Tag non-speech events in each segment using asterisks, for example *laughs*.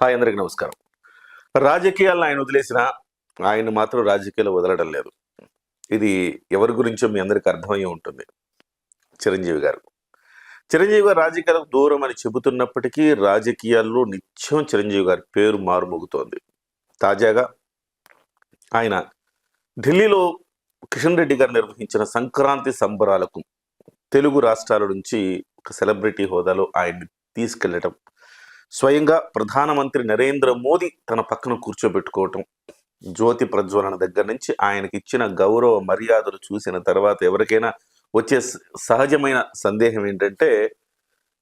Hi అందరికి నమస్కారం. రాజకీయాలను ఆయన వదిలేసిన ఆయన మాత్రం రాజకీయాలు వదలడం లేదు. ఇది ఎవరి గురించో మీ అందరికీ అర్థమయ్యే ఉంటుంది. చిరంజీవి గారు. చిరంజీవి గారు రాజకీయాలకు దూరం అని చెబుతున్నప్పటికీ రాజకీయాల్లో నిత్యం చిరంజీవి గారి పేరు మారుమోగుతోంది. తాజాగా ఆయన ఢిల్లీలో కిషన్ రెడ్డి గారు నిర్వహించిన సంక్రాంతి సంబరాలకు తెలుగు రాష్ట్రాల నుంచి ఒక సెలబ్రిటీ హోదాలో ఆయన్ని తీసుకెళ్ళటం స్వయంగా ప్రధానమంత్రి నరేంద్ర మోదీ తన పక్కన కూర్చోబెట్టుకోవటం. జ్యోతి ప్రజ్వలన దగ్గర నుంచి ఆయనకి ఇచ్చిన గౌరవ మర్యాదలు చూసిన తర్వాత ఎవరికైనా వచ్చే సహజమైన సందేహం ఏంటంటే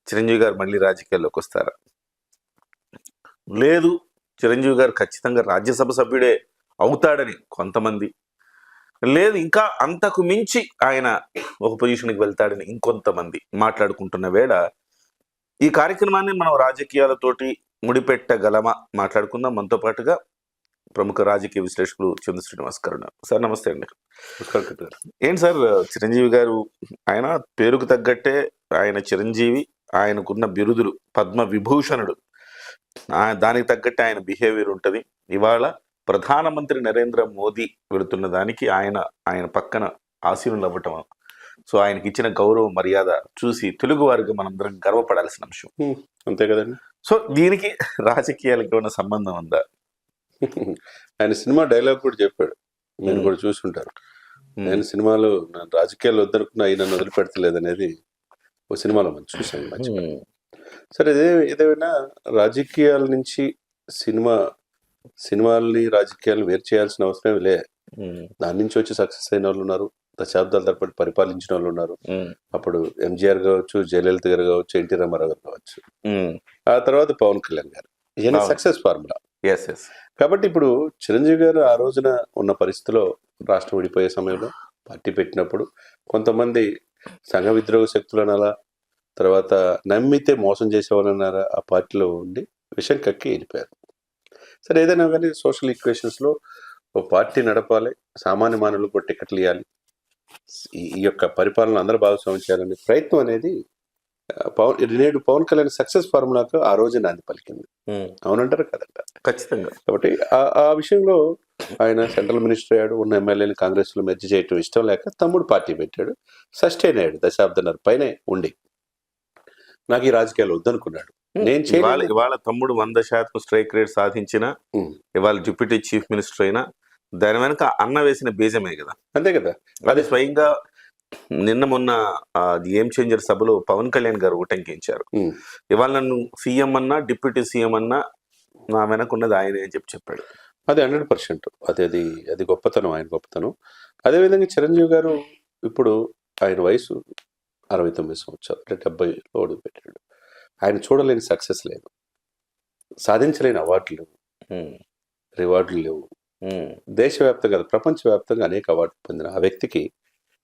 చిరంజీవి గారు మళ్ళీ రాజకీయాల్లోకి వస్తారా? లేదు చిరంజీవి గారు ఖచ్చితంగా రాజ్యసభ సభ్యుడే అవుతాడని కొంతమంది. లేదు ఇంకా అంతకు మించి ఆయన ఒక పొజిషన్కి వెళ్తాడని ఇంకొంతమంది మాట్లాడుకుంటున్న వేళ ఈ కార్యక్రమాన్ని మనం రాజకీయాలతోటి ముడిపెట్టగలమా మాట్లాడుకుందాం. మనతో పాటుగా ప్రముఖ రాజకీయ విశ్లేషకులు చంద్ర శ్రీనివాస్ ఉన్నారు. సార్ నమస్తే అండి. ఏంటి సార్ చిరంజీవి గారు ఆయన పేరుకు తగ్గట్టే ఆయన చిరంజీవి ఆయనకున్న బిరుదులు పద్మ విభూషణుడు. దానికి తగ్గట్టే ఆయన బిహేవియర్ ఉంటుంది. ఇవాళ ప్రధానమంత్రి నరేంద్ర మోదీ వెళుతున్న దానికి ఆయన ఆయన పక్కన ఆశీనులు అవ్వటం సో ఆయనకి ఇచ్చిన గౌరవ మర్యాద చూసి తెలుగు వారికి మనందరం గర్వపడాల్సిన అంశం. అంతే కదండి. సో దీనికి రాజకీయాలకి ఏమైనా సంబంధం ఉందా? ఆయన సినిమా డైలాగ్ కూడా చెప్పాడు. నేను. కూడా చూసుంటారు. నేను సినిమాలు నా రాజకీయాలు వద్దనుకున్నా ఆయన నన్ను వదిలిపెడతలేదు అనేది ఓ సినిమాలో మనం చూసాను మధ్య ఉమ్, సరే ఇదే ఏదైనా రాజకీయాల నుంచి సినిమా సినిమాల్ని రాజకీయాలను వేరు చేయాల్సిన అవసరం లే. దాని నుంచి వచ్చి సక్సెస్ అయిన వాళ్ళు ఉన్నారు. దశాబ్దాల తరబడి పరిపాలించిన వాళ్ళు ఉన్నారు. అప్పుడు ఎంజిఆర్ కావచ్చు జయలలిత గారు కావచ్చు ఎన్టీ రామారావు గారు కావచ్చు. ఆ తర్వాత పవన్ కళ్యాణ్ గారు. ఈయన. Success formula. ఎస్ ఎస్ కాబట్టి ఇప్పుడు చిరంజీవి గారు ఆ రోజున ఉన్న పరిస్థితిలో రాష్ట్రం విడిపోయే సమయంలో పార్టీ పెట్టినప్పుడు కొంతమంది సంఘ విద్రోహ శక్తులు అనాలా తర్వాత నమ్మితే మోసం చేసేవాళ్ళు అన్నారా ఆ పార్టీలో ఉండి విషయం కక్కి వెళ్ళిపోయారు. సరే ఏదైనా కానీ సోషల్ ఈక్వేషన్స్లో ఓ పార్టీ నడపాలి సామాన్య మానవులకు కూడా టికెట్లు ఇవ్వాలి ఈ- యొక్క పరిపాలన అందరూ భాగస్వామ్యం చేయాలనే ప్రయత్నం అనేది పవన్ నేడు పవన్ కళ్యాణ్ సక్సెస్ ఫార్ములాకు ఆ రోజు నాంది పలికింది. అవునంటారు కదంట ఖచ్చితంగా. కాబట్టి ఆ- ఆ విషయంలో ఆయన సెంట్రల్ మినిస్టర్ అయ్యాడు ఉన్న ఎమ్మెల్యేని కాంగ్రెస్లో మెర్జి చేయటం ఇష్టం లేక తమ్ముడు పార్టీ పెట్టాడు సస్టైన్ అయ్యాడు దశాబ్దన్నర పైనే ఉండి. నాకు ఈ రాజకీయాలు వద్దనుకున్నాడు. నేను. ఇవాళ తమ్ముడు వంద శాతం స్ట్రైక్ రేట్ సాధించిన. ఇవాళ డిప్యూటీ చీఫ్ మినిస్టర్ అయినా దాని వెనక అన్న వేసిన బీజమే కదా. అంతే కదా. అది స్వయంగా నిన్న మొన్న గేమ్ చేంజర్ సభలో పవన్ కళ్యాణ్ గారు ఉటంకించారు. ఇవాళ నన్ను సీఎం అన్నా డిప్యూటీ సీఎం అన్నా నా వెనక ఉన్నది ఆయనే అని చెప్పి చెప్పాడు. అది హండ్రెడ్ పర్సెంట్. అది అది అది గొప్పతనం ఆయన గొప్పతనం. అదేవిధంగా చిరంజీవి గారు ఇప్పుడు ఆయన వయసు అరవై తొమ్మిది సంవత్సరాలు అంటే డెబ్బైలో అడుగు పెట్టాడు. ఆయన చూడలేని సక్సెస్ లేదు. సాధించలేని అవార్డులు రివార్డులు లేవు. దేశవ్యాప్తంగా కాదు, ప్రపంచవ్యాప్తంగా అనేక అవార్డులు పొందిన ఆ వ్యక్తికి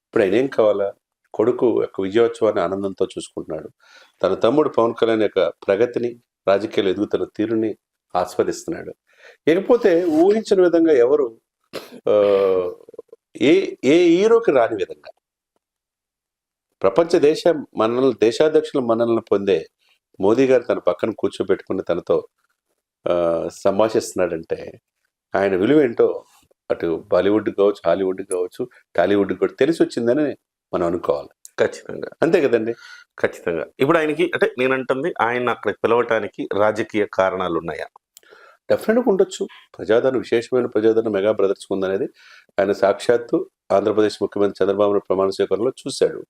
ఇప్పుడు ఆయన ఏం కావాలా? కొడుకు యొక్క విజయోత్సవాన్ని ఆనందంతో చూసుకుంటున్నాడు. తన తమ్ముడు పవన్ కళ్యాణ్ యొక్క ప్రగతిని రాజకీయాలు ఎదుగుతున్న తీరుని ఆస్వాదిస్తున్నాడు. ఇకపోతే ఊహించిన విధంగా ఎవరు ఏ ఏ హీరోకి రాని విధంగా ప్రపంచ దేశ మనల్ని దేశాధ్యక్షుల మనల్ని పొందే మోదీ గారు తన పక్కన కూర్చోబెట్టుకుని తనతో సంభాషిస్తున్నాడంటే ఆయన విలువ ఏంటో అటు బాలీవుడ్ కావచ్చు హాలీవుడ్ కావచ్చు టాలీవుడ్ కూడా తెలిసి వచ్చిందని మనం అనుకోవాలి. ఖచ్చితంగా. అంతే కదండి? ఖచ్చితంగా. ఇప్పుడు ఆయనకి అంటే నేను అంటుంది ఆయన అక్కడ పిలవటానికి రాజకీయ కారణాలు ఉన్నాయా డెఫినెట్గా ఉండొచ్చు. ప్రజాదరణ విశేషమైన ప్రజాదరణ మెగా బ్రదర్స్ ఉందనేది ఆయన సాక్షాత్తు ఆంధ్రప్రదేశ్ ముఖ్యమంత్రి చంద్రబాబు నాయుడు ప్రమాణ స్వీకారంలో చూశాడు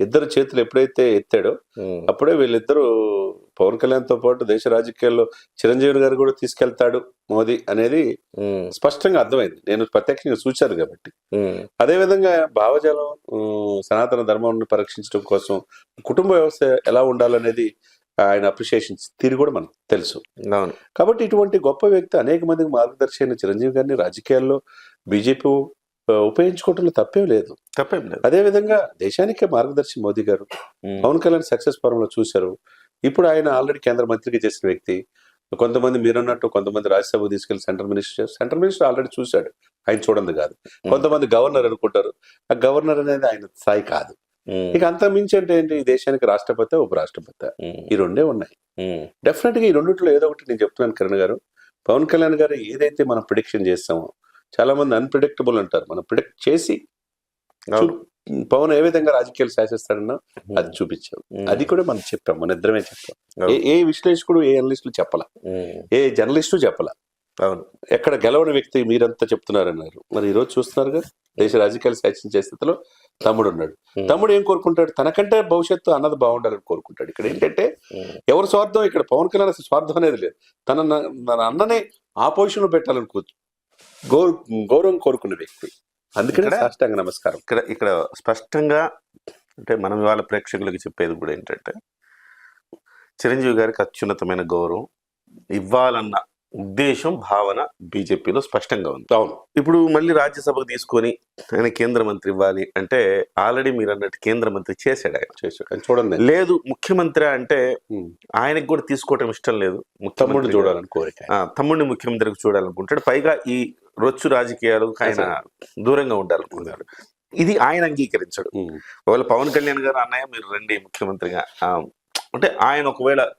ఇద్దరు చేతులు ఎప్పుడైతే ఎత్తాడో అప్పుడే వీళ్ళిద్దరూ పవన్ కళ్యాణ్తో పాటు దేశ రాజకీయాల్లో చిరంజీవి గారు కూడా తీసుకెళ్తాడు మోదీ అనేది స్పష్టంగా అర్థమైంది. నేను ప్రత్యక్షంగా చూశాను కాబట్టి. అదేవిధంగా భావజాలం సనాతన ధర్మాన్ని పరీక్షించడం కోసం కుటుంబ వ్యవస్థ ఎలా ఉండాలనేది ఆయన అప్రిషియేషన్ తీరు కూడా మనకు తెలుసు. కాబట్టి ఇటువంటి గొప్ప వ్యక్తి అనేక మందికి మార్గదర్శి అయిన చిరంజీవి గారిని రాజకీయాల్లో బీజేపీ ఉపయోగించుకోవడంలో తప్పేం లేదు. తప్పేం లేదు. అదేవిధంగా దేశానికే మార్గదర్శి మోదీ గారు పవన్ కళ్యాణ్ సక్సెస్ ఫార్ములా చూశారు. ఇప్పుడు ఆయన ఆల్రెడీ కేంద్ర మంత్రిగా చేసిన వ్యక్తి. కొంతమంది మీరన్నట్టు కొంతమంది రాజ్యసభ తీసుకెళ్ళి central minister central minister already చూశాడు. ఆయన చూడండి కాదు. కొంతమంది గవర్నర్ అనుకుంటారు. ఆ గవర్నర్ అనేది ఆయన స్థాయి కాదు. ఇక అంత మించి అంటే ఏంటి? ఈ దేశానికి రాష్ట్రపతి ఉపరాష్ట్రపతి. ఈ రెండే ఉన్నాయి. డెఫినెట్గా ఈ రెండిట్లో ఏదో ఒకటి నేను చెప్తున్నాను కిరణ్ గారు. పవన్ కళ్యాణ్ గారు ఏదైతే మనం ప్రిడిక్షన్ చేస్తామో చాలా మంది అన్ప్రిడిక్టబుల్ అంటారు. మనం ప్రిడిక్ట్ చేసి. పవన్ ఏ విధంగా రాజకీయాలు శాసిస్తాడన్నా అది చూపించాం ఉమ్, అది కూడా మనం చెప్పాం మన ఇద్దరమే చెప్పాం. ఏ విశ్లేషకుడు ఏ అనలిస్టులు చెప్పాల? ఉమ్, ఏ జర్నలిస్టు చెప్పాల? అవును. ఎక్కడ గెలవని వ్యక్తి మీరంతా చెప్తున్నారన్నారు. మరి ఈ రోజు చూస్తున్నారుగా దేశ రాజకీయాలు శాసించే స్థితిలో తమ్ముడు ఉన్నాడు. Hmm. తమ్ముడు ఏం కోరుకుంటాడు? తనకంటే భవిష్యత్తు అన్నది బాగుండాలని కోరుకుంటాడు. ఇక్కడ ఏంటంటే ఎవరి స్వార్థం? ఇక్కడ పవన్ కళ్యాణ్ అసలు స్వార్థం అనేది లేదు. తన తన అన్ననే ఆ పొజిషన్లో పెట్టాలని గౌరవం కోరుకున్న వ్యక్తి. అందుకనే సాష్టాంగ నమస్కారం. ఇక్కడ ఇక్కడ స్పష్టంగా అంటే మనం వాళ్ళ ప్రేక్షకులకు చెప్పేది కూడా ఏంటంటే చిరంజీవి గారికి అత్యున్నతమైన గౌరవం ఇవ్వాలన్న ఉద్దేశం భావన బీజేపీలో స్పష్టంగా ఉంది. అవును. ఇప్పుడు మళ్ళీ రాజ్యసభకు తీసుకొని ఆయన కేంద్ర మంత్రి ఇవ్వాలి అంటే ఆల్రెడీ మీరు అన్నట్టు కేంద్ర మంత్రి చేశాడు ఆయన. కానీ చూడండి లేదు ముఖ్యమంత్రి అంటే. ఆయనకు కూడా తీసుకోవటం ఇష్టం లేదు. తమ్ముడు ముఖ్యమంత్రిగా. చూడాలని కోరిక తమ్ముడిని ముఖ్యమంత్రికి చూడాలనుకుంటాడు. పైగా ఈ రొచ్చు రాజకీయాలకు ఆయన దూరంగా ఉండాలనుకున్నాడు ఇది ఆయన అంగీకరించడు. ఒకవేళ పవన్ కళ్యాణ్ గారు అన్నయ్య మీరు రండి ముఖ్యమంత్రిగా. అంటే ఆయన ఒకవేళ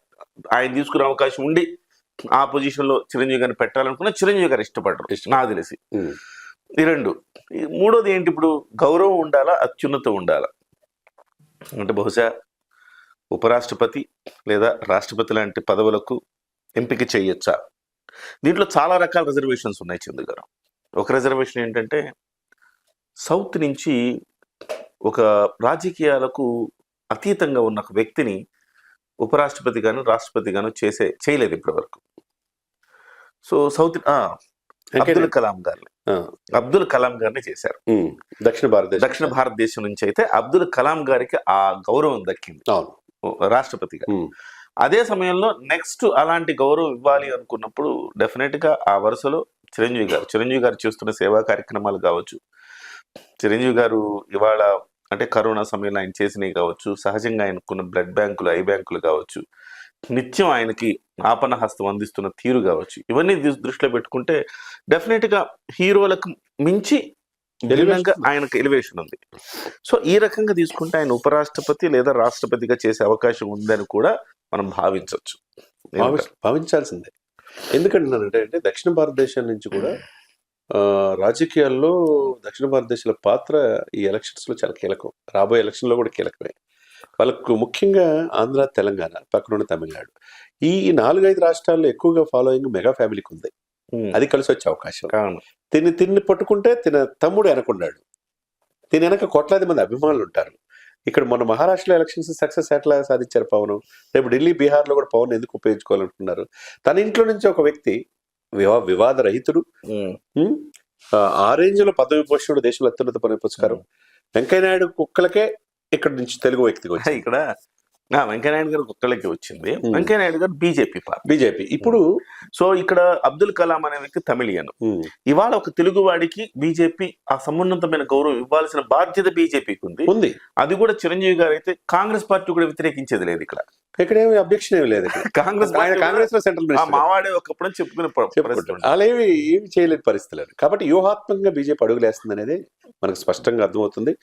ఆయన తీసుకునే అవకాశం ఉండి ఆ పొజిషన్లో చిరంజీవి గారిని పెట్టాలనుకున్న చిరంజీవి గారు ఇష్టపడరు ఇష్టం. నాకు తెలిసి. ఈ రెండు. మూడోది ఏంటి ఇప్పుడు? గౌరవం ఉండాలా అత్యున్నత ఉండాలా? అంటే బహుశా ఉపరాష్ట్రపతి లేదా రాష్ట్రపతి లాంటి పదవులకు ఎంపిక చేయొచ్చా? దీంట్లో చాలా రకాల రిజర్వేషన్స్ ఉన్నాయి చందు గారు. ఒక రిజర్వేషన్ ఏంటంటే సౌత్ నుంచి ఒక రాజకీయాలకు అతీతంగా ఉన్న ఒక వ్యక్తిని ఉపరాష్ట్రపతి గాను రాష్ట్రపతి గాను చేసే చేయలేదు ఇప్పటివరకు. సో సౌత్ ఆ, అబ్దుల్ కలాం గారిని. అబ్దుల్ కలాం గారిని చేశారు. దక్షిణ భారతదేశం. దక్షిణ భారతదేశం నుంచి అయితే అబ్దుల్ కలాం గారికి ఆ గౌరవం దక్కింది. రాష్ట్రపతిగా. అదే సమయంలో నెక్స్ట్ అలాంటి గౌరవం ఇవ్వాలి అనుకున్నప్పుడు డెఫినెట్గా ఆ వరుసలో చిరంజీవి గారు చిరంజీవి గారు చేస్తున్న సేవా కార్యక్రమాలు కావచ్చు చిరంజీవి గారు ఇవాళ అంటే కరోనా సమయంలో ఆయన చేసినవి కావచ్చు సహజంగా ఆయనకున్న బ్లడ్ బ్యాంకులు ఐ బ్యాంకులు కావచ్చు నిత్యం ఆయనకి ఆపణ హస్తం అందిస్తున్న తీరు కావచ్చు ఇవన్నీ దృష్టిలో పెట్టుకుంటే డెఫినెట్గా హీరోలకు మించి భిన్నంగా ఆయనకు ఎలివేషన్ ఉంది. సో ఈ రకంగా తీసుకుంటే ఆయన ఉపరాష్ట్రపతి లేదా రాష్ట్రపతిగా చేసే అవకాశం ఉందని కూడా మనం భావించవచ్చు భావి- భావించాల్సిందే. ఎందుకంటున్నానంటే అంటే దక్షిణ భారతదేశం నుంచి కూడా రాజకీయాల్లో దక్షిణ భారతదేశాల పాత్ర ఈ ఎలక్షన్స్లో చాలా కీలకం. రాబోయే ఎలక్షన్లో కూడా కీలకమే. వాళ్ళకు ముఖ్యంగా ఆంధ్ర తెలంగాణ పక్కనున్న తమిళనాడు. ఈ నాలుగైదు రాష్ట్రాల్లో ఎక్కువగా ఫాలోయింగ్ మెగా ఫ్యామిలీకి ఉంది అది కలిసి వచ్చే అవకాశం తిని తిన్ని పట్టుకుంటే తిన తమ్ముడు వెనకున్నాడు తిని వెనక కోట్లాది మంది అభిమానులు ఉంటారు ఇక్కడ మొన్న మహారాష్ట్రలో ఎలక్షన్స్ సక్సెస్ ఎట్లా సాధించారు పవన్? రేపు ఢిల్లీ బీహార్లో కూడా పవన్ ఎందుకు ఉపయోగించుకోవాలనుకున్నారు తన ఇంట్లో నుంచి ఒక వ్యక్తి వివా వివాద రహితుడు. రేంజ్లో పదవి పోషణుడు దేశంలో అత్యున్నత పని పురస్కారం. వెంకయ్యనాయుడు కుక్కలకే ఇక్కడ నుంచి తెలుగు వ్యక్తికి వచ్చింది *laughs* ఇక్కడ వెంకయ్యనాయుడు గారు ఒక్కళ్ళకి వచ్చింది. వెంకయ్యనాయుడు గారు బీజేపీ పార్టీ. బీజేపీ. ఇప్పుడు సో ఇక్కడ అబ్దుల్ కలాం అనే వ్యక్తి తమిళియన్. ఇవాళ ఒక తెలుగు వాడికి బీజేపీ ఆ సమున్నతమైన గౌరవం ఇవ్వాల్సిన బాధ్యత బీజేపీకి ఉంది. ఉంది అది కూడా చిరంజీవి గారు అయితే కాంగ్రెస్ పార్టీ కూడా వ్యతిరేకించేది లేదు ఇక్కడ. ఇక్కడ ఏమి అబ్జెక్షన్ ఏమి లేదు. కాంగ్రెస్ కాంగ్రెస్లో సెంట్రల్ మావాడే ఒకప్పుడు చెప్పుకునే పరిస్థితి. అలా ఏమి ఏమి చేయలేని పరిస్థితులు లేవు. కాబట్టి వ్యూహాత్మకంగా బీజేపీ అడుగులేస్తుంది అనేది మనకు స్పష్టంగా అర్థమవుతుంది.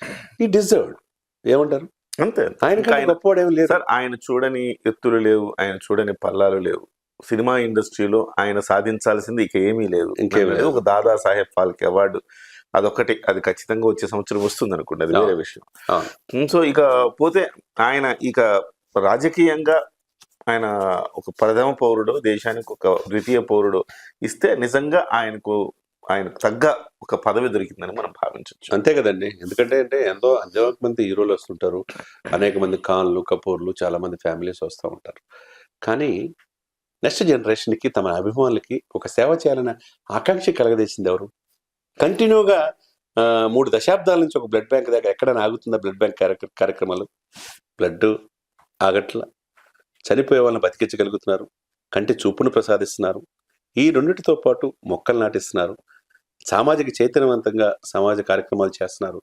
ఈ డిజర్వ్డ్ ఏమంటారు? అంతే. ఆయన గొప్పవాడు లేదు సార్ ఆయన చూడని ఎత్తులు లేవు ఆయన చూడని పల్లాలు లేవు. సినిమా ఇండస్ట్రీలో ఆయన సాధించాల్సింది ఇక ఏమీ లేదు. ఇంకేమీ లేదు. ఒక దాదా సాహెబ్ ఫాల్కే అవార్డు అదొకటి అది ఖచ్చితంగా వచ్చే సంవత్సరం వస్తుంది అనుకోండి అది వేరే. విషయం. సో ఇక పోతే ఆయన ఇక రాజకీయంగా ఆయన ఒక ప్రథమ పౌరుడు దేశానికి ఒక ద్వితీయ పౌరుడు ఇస్తే నిజంగా ఆయనకు ఆయనకు తగ్గ ఒక పదవి దొరికిందని మనం భావించవచ్చు. అంతే కదండి. ఎందుకంటే అంటే ఎంతో అనేక మంది హీరోలు వస్తుంటారు. అనేక మంది ఖాన్లు కపూర్లు చాలా మంది ఫ్యామిలీస్ వస్తూ ఉంటారు. కానీ నెక్స్ట్ జనరేషన్కి తమ అభిమానులకి ఒక సేవ చేయాలనే ఆకాంక్ష కలగదేసింది ఎవరు? కంటిన్యూగా మూడు దశాబ్దాల నుంచి ఒక బ్లడ్ బ్యాంక్ దాకా ఎక్కడ ఆగుతుందా బ్లడ్ బ్యాంక్ కార్యక్రమాలు? బ్లడ్ ఆగట్ల. చనిపోయే వాళ్ళని బతికించగలుగుతున్నారు. కంటి చూపును ప్రసాదిస్తున్నారు. ఈ రెండిటితో పాటు మొక్కలు నాటిస్తున్నారు. సామాజిక చైతన్యవంతంగా సమాజ కార్యక్రమాలు చేస్తున్నారు.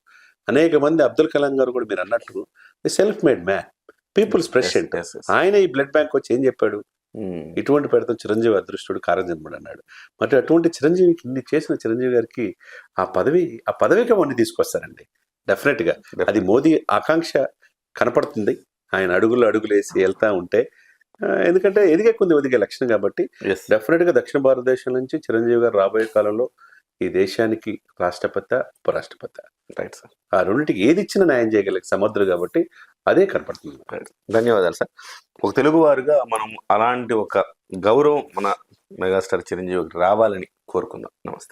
అనేక మంది అబ్దుల్ కలాం గారు కూడా మీరు అన్నట్టు self made man people's president. ఆయన ఈ బ్లడ్ బ్యాంక్ వచ్చి ఏం చెప్పాడు? ఉమ్. ఇటువంటి పెడతాం చిరంజీవి అదృష్టుడు కారణజన్ముడు అన్నాడు. మరి అటువంటి చిరంజీవికి ఇన్ని చేసిన చిరంజీవి గారికి ఆ పదవి ఆ పదవికి అవన్నీ తీసుకొస్తారండి. డెఫినెట్గా. అది మోదీ ఆకాంక్ష కనపడుతుంది. ఆయన అడుగులు అడుగులు వేసి వెళ్తా ఉంటే ఎందుకంటే ఎదిగే కొంది ఒదిగే లక్షణం కాబట్టి ఎస్ డెఫినెట్గా దక్షిణ భారతదేశం నుంచి చిరంజీవి గారు రాబోయే కాలంలో ఈ దేశానికి రాష్ట్రపతి ఉపరాష్ట్రపతి. రైట్ సార్ ఆ రెండింటికి ఏది ఇచ్చినా న్యాయం చేయగలిగే సమర్థుడు కాబట్టి అదే కనపడుతుంది. ధన్యవాదాలు సార్ ఒక తెలుగు వారుగా మనం అలాంటి ఒక గౌరవం మన మెగాస్టార్ చిరంజీవికి రావాలని కోరుకుందాం. నమస్తే.